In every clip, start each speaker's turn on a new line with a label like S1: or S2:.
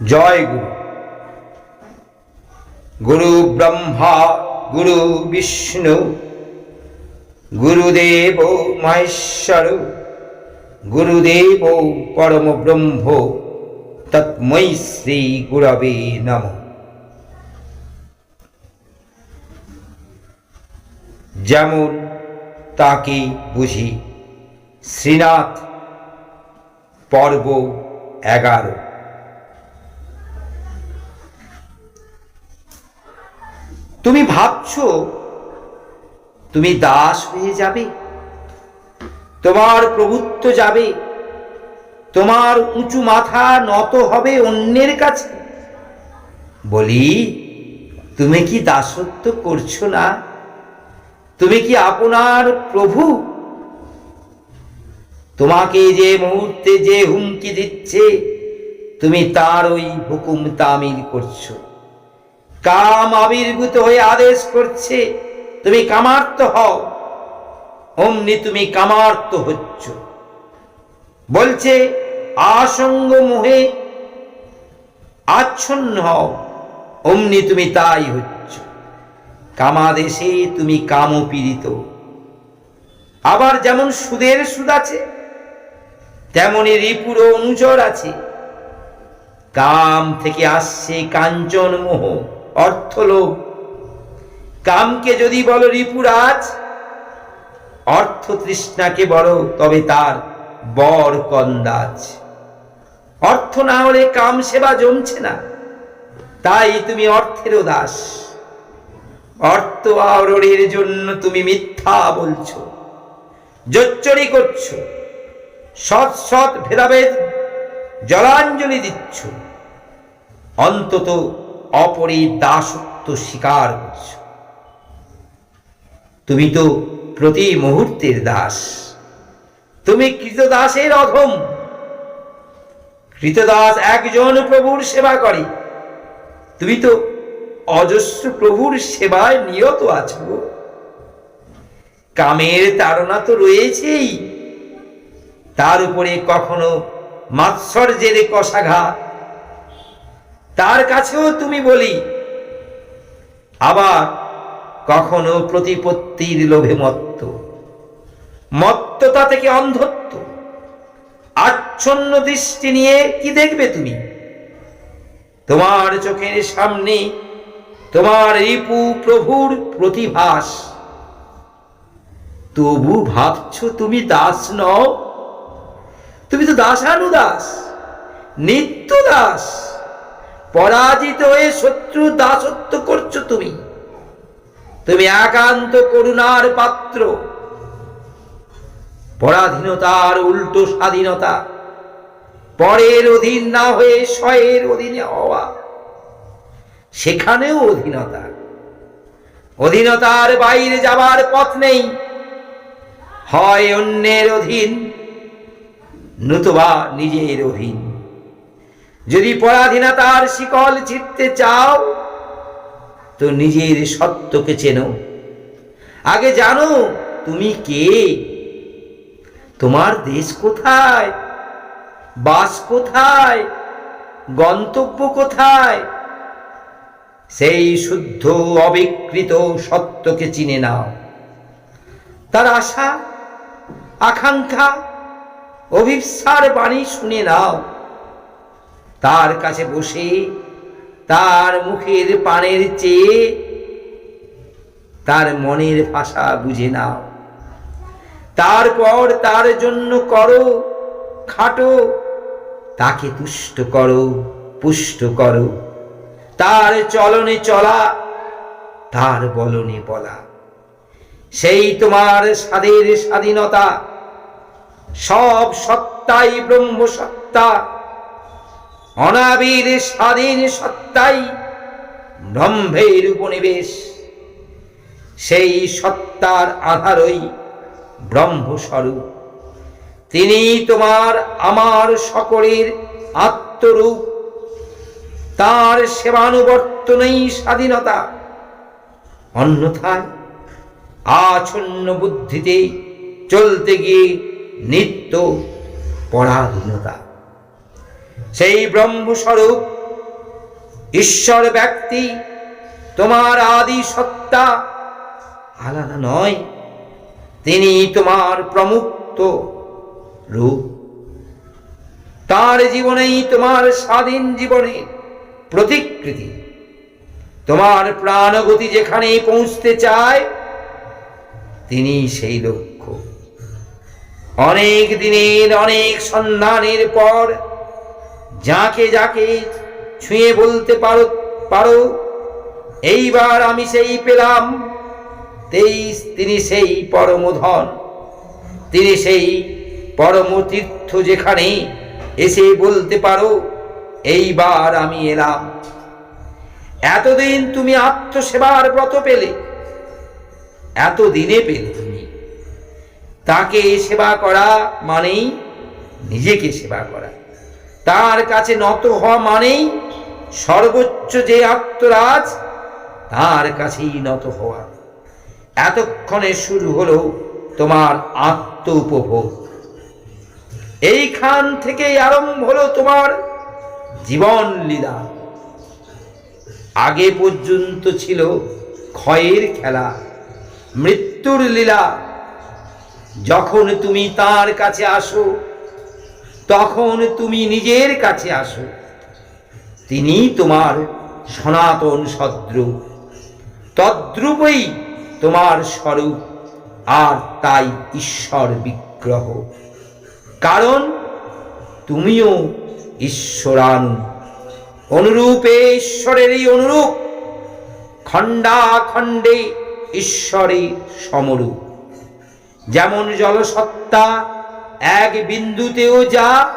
S1: জয় গুরু। গুরু ব্রহ্মা, গুরু বিষ্ণু, গুরুদেব মহেশ্বর, গুরুদেব পরম ব্রহ্ম তৎমৈ শ্রী গুরবে নম। যেমন তাকে বুঝি শ্রীনাথ, পর্ব এগারো। তুমি ভাবছ তুমি দাস হয়ে যাবে? তোমার প্রভুত্ব যাবে? তোমার উঁচু মাথা নত হবে অন্যের কাছে? বলি, তুমি কি দাসত্ব করছ না? তুমি কি আপনার প্রভু? তোমাকে যে মুহূর্তে যে হুমকি দিচ্ছে, তুমি তার ওই হুকুম তামিল করছ। কাম আবির্ভূত হয়ে আদেশ করছে, তুমি কামার্ত হও। অমনি তুমি কামার্ত হচ্ছ। বলছে আসঙ্গ মোহে আচ্ছন্ন হও। অমনি তুমি তাই হচ্ছ। কামাদেশে তুমি কামপীড়িত। আবার যেমন সুদের সুদ আছে, তেমনি রিপুর অনুচর আছে। কাম থেকে আসছে কাঞ্চন মোহ অর্থলোভ কামকে যদি বলো রিপুরাজ, অর্থ তৃষ্ণাকে বলো তবে তার বর কন্দাজ। অর্থ না হলে কাম সেবা জমছে না, তাই তুমি অর্থেরও দাস। অর্থ আহরণের জন্য তুমি মিথ্যা বলছো, জোচ্চরি করছ, সৎ সৎ ভেদাভেদ জলাঞ্জলি দিচ্ছ। অন্তত অপরের দাসত্ব স্বীকার করছ। তুমি তো প্রতি মুহূর্তের দাস। তুমি কৃতদাসের অধম। কৃতদাস একজন প্রভুর সেবা করে তুমি তো অজস্র প্রভুর সেবায় নিয়ত আছো। কামের তাড়না তো রয়েছেই। তার উপরে কখনো মাৎসর্যের কষাঘাত তার কাছেও তুমি বলি। আবার কখনো প্রতিপত্তির লোভে মত্ত। মত্ততা থেকে অন্ধত্ব? আচ্ছন্ন দৃষ্টি নিয়ে কি দেখবে তুমি? তোমার চোখের সামনে তোমার রিপু প্রভুর প্রতিভাস। তবু ভাবছ তুমি দাস নও? তুমি তো দাসানু দাস নিত্য দাস পরাজিত হয়ে শত্রু দাসত্ব করছ তুমি। তুমি একান্ত করুণার পাত্র। পরাধীনতার উল্টো স্বাধীনতা। পরের অধীন না হয়ে স্বয়ের অধীনে হওয়া। সেখানেও অধীনতা। অধীনতার বাইরে যাবার পথ নেই। হয় অন্যের অধীন, নতুবা নিজের অধীন। যদি পরাধীনতার শিকল ছিটতে চাও, তো নিজের সত্যকে চেনো। আগে জানো তুমি কে। তোমার দেশ কোথায়? বাস কোথায়? গন্তব্য কোথায়? সেই শুদ্ধ, অবিকৃত সত্যকে চিনে নাও। তার আশা, আকাঙ্ক্ষা, অভিপ্সার বাণী শুনে নাও। তার কাছে বসে তার মুখের পানের চেয়ে তার মনের ভাষা বুঝে নাও। তারপর তার জন্য করো, খাটো, তাকে তুষ্ট করো, পুষ্ট করো। তার চলনে চলা, তার বলনে বলা। সেই তোমার স্বাদের স্বাধীনতা, সব সত্তাই ব্রহ্ম সত্তা অনাবির স্বাধীন সত্তাই ব্রহ্মের উপনিবেশ। সেই সত্তার আধারই ব্রহ্মস্বরূপ। তিনি তোমার আমার সকলের আত্মরূপ। তার সেবানুবর্তনেই স্বাধীনতা। অন্যথায় আচ্ছন্ন বুদ্ধিতে চলতে গিয়ে নিত্য পরাধীনতা। সেই ব্রহ্মস্বরূপ, ঈশ্বর ব্যক্তি, তোমার আদি সত্তা, আলাদা নয়, তিনি তোমার প্রমুক্ত রূপ। তার জীবনেই তোমার স্বাধীন জীবনের প্রতিকৃতি। তোমার প্রাণগতি যেখানে পৌঁছতে চায়, তিনি সেই লক্ষ্য। অনেক দিনের, অনেক সন্ধানের পর যাকে যাকে ছুঁয়ে বলতে পারো পারো, এইবার আমি সেই পেলাম। তেইশ, তিনি সেই পরমধন। তিনি সেই পরম তীর্থ যেখানে এসে বলতে পারো, এইবার আমি এলাম। এতদিন তুমি আত্মসেবার ব্রত পেলে, এতদিনে পেলে তুমি। তাকে সেবা করা মানেই নিজেকে সেবা করা। তার কাছে নত হওয়া মানেই সর্বোচ্চ যে আত্মরাজ, তার কাছেই নত হওয়া। এতক্ষণে শুরু হলো তোমার আত্ম উপভোগ এইখান থেকেই আরম্ভ হলো তোমার জীবন লীলা আগে পর্যন্ত ছিল ক্ষয়ের খেলা, মৃত্যুর লীলা। যখন তুমি তার কাছে আসো তখন তুমি নিজের কাছে আসো। তিনি তোমার সনাতন সদ্রূপ তদ্রূপই তোমার স্বরূপ, আর তাই ঈশ্বর বিগ্রহ। কারণ তুমিও ঈশ্বরানু। অনুরূপে ঈশ্বরেরই অনুরূপ। খণ্ডাখণ্ডে ঈশ্বরে সমরূপ। যেমন জলসত্তা এক বিন্দুতেও যা,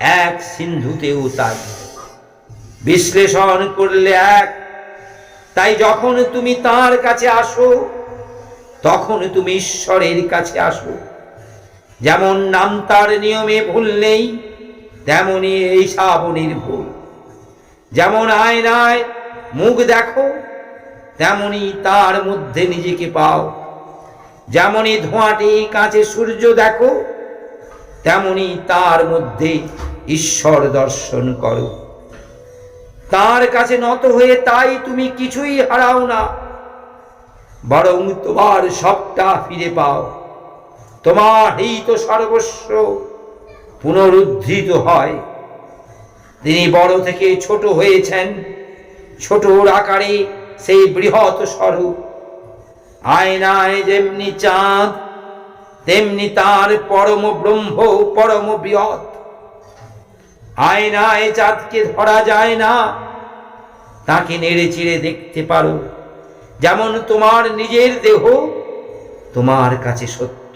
S1: এক সিন্ধুতেও তাই। বিশ্লেষণ করলে এক। তাই যখন তুমি তার কাছে আসো, তখন তুমি ঈশ্বরের কাছে আসো। যেমন নাম তার নিয়মে ভুল নেই, তেমনি এই শ্রাবণীর ভুল। যেমন আয়নায় মুখ দেখো, তেমনি তার মধ্যে নিজেকে পাও। যেমনই ধোঁয়াটি কাঁচে সূর্য দেখো তেমনি তার মধ্যে ঈশ্বর দর্শন করো। তার কাছে নত হয়ে তাই তুমি কিছুই হারাও না। বরং তোমার সবটা ফিরে পাও। তোমার এই তো সর্বস্ব পুনরুদ্ধৃত হয়। তিনি বড় থেকে ছোট হয়েছেন। ছোটর আকারে সেই বৃহৎ স্বরূপ। আয়নায় যেমনি চাঁদ তেমনি তার পরম ব্রহ্ম, পরম বৃহৎ। আয়নায় চাঁদকে ধরা যায় না। তাকে নেড়ে চিড়ে দেখতে পারো, যেমন তোমার নিজের দেহ তোমার কাছে সত্য।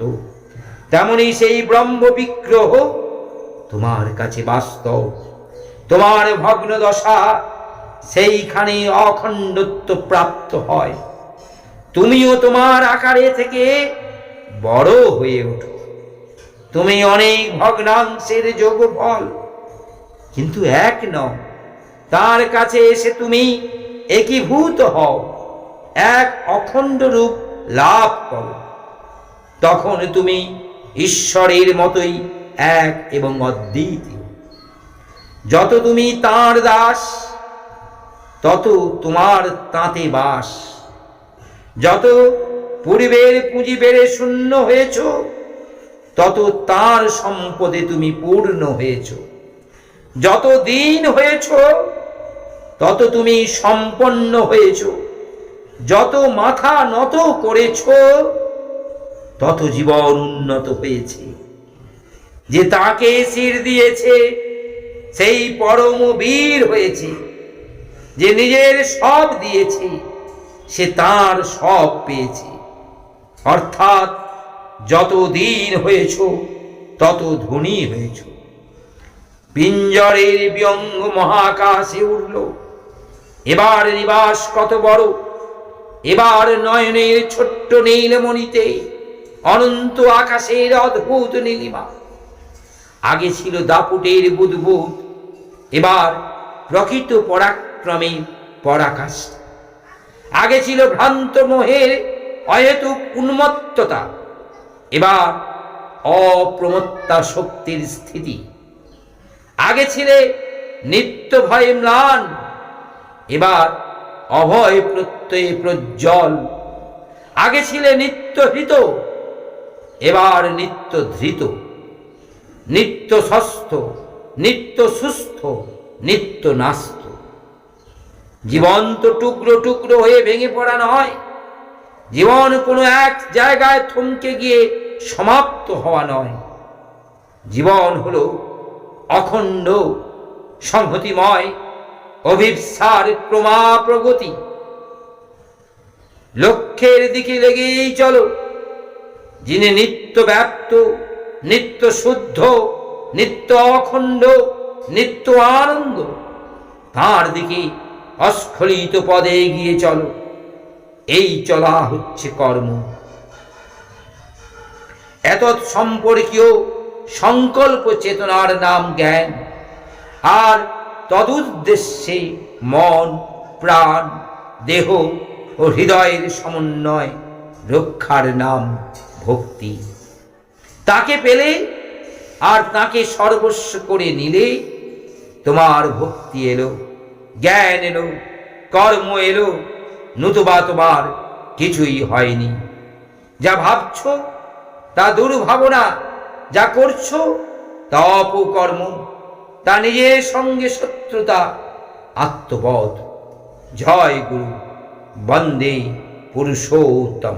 S1: তেমনি সেই ব্রহ্ম বিগ্রহ তোমার কাছে বাস্তব। তোমার ভগ্ন দশা সেইখানে অখণ্ডত্ব প্রাপ্ত হয়। তুমিও তোমার আকারে থেকে বড় হয়ে ওঠো তুমি অনেক ভগ্নাংশের যোগফল, কিন্তু এক নও। তার কাছে এসে তুমি একীভূত হও, এক অখণ্ড রূপ লাভ করো। তখন তুমি ঈশ্বরের মতোই এক এবং অদ্বিতীয়। যত তুমি তার দাস, তত তোমার তাঁতে বাস। যত পূর্বের পুঁজি বেড়ে শূন্য হয়েছ, তত তার সম্পদে তুমি পূর্ণ হয়েছ। যত দিন হয়েছ, তত তুমি সম্পন্ন হয়েছ। যত মাথা নত করেছ, তত জীবন উন্নত হয়েছে। যে তাকে শির দিয়েছে, সেই পরম বীর হয়েছে। যে নিজের সব দিয়েছে, সে তার সব পেয়েছে। অর্থাৎ যত দিন হয়েছ, তত ধনী হয়েছ। পিঞ্জরের ব্যঙ্গ মহাকাশে উঠল এবার নিবাস কত বড়, এবার নয়নের ছোট্ট নীলমণিতে অনন্ত আকাশের অদ্ভুত নীলিমা। আগে ছিল দাপুটের বুদবুদ, এবার প্রকৃত পরাক্রমে পরাকাশ আগে ছিল ভ্রান্ত মোহের অহেতুক উন্মত্ততা। এবার অপ্রমত্তা শক্তির স্থিতি। আগে ছিলে নিত্য ভয়ে ম্লান, এবার অভয় প্রত্যয়ে প্রজ্জ্বল। আগে ছিলে নিত্য হৃত, এবার নিত্য ধৃত। নিত্য সস্থ নিত্য সুস্থ, নিত্য নাস্ত। জীবন্ত টুকরো টুকরো হয়ে ভেঙে পড়া নয় জীবন কোনো এক জায়গায় থমকে গিয়ে সমাপ্ত হওয়া নয়। জীবন হলো অখণ্ড, সংহতিময় অভিপ্সার ক্রমা প্রগতি লক্ষ্যের দিকে লেগেই চলো। যিনি নিত্য ব্যাপ্ত, নিত্য শুদ্ধ, নিত্য অখণ্ড, নিত্য আনন্দ, তার দিকে অস্খলিত পদে এগিয়ে চলো। এই চলা হচ্ছে কর্ম। এত সম্পর্কীয় সংকল্প চেতনার নাম জ্ঞান, আর তদুদ্দেশ্যে মন, প্রাণ, দেহ ও হৃদয়ের সমন্বয় রক্ষার নাম ভক্তি। তাকে পেলে আর তাকে সর্বস্ব করে নিলে তোমার ভক্তি এলো, জ্ঞান এলো, কর্ম এলো নতুবা তোমার কিছুই হয়নি। যা ভাবছ, তা দুর্ভাবনা, যা করছ, তা অপকর্ম, তা নিজের সঙ্গে শত্রুতা, আত্মবধ, জয় গুরু, বন্দে পুরুষোত্তম।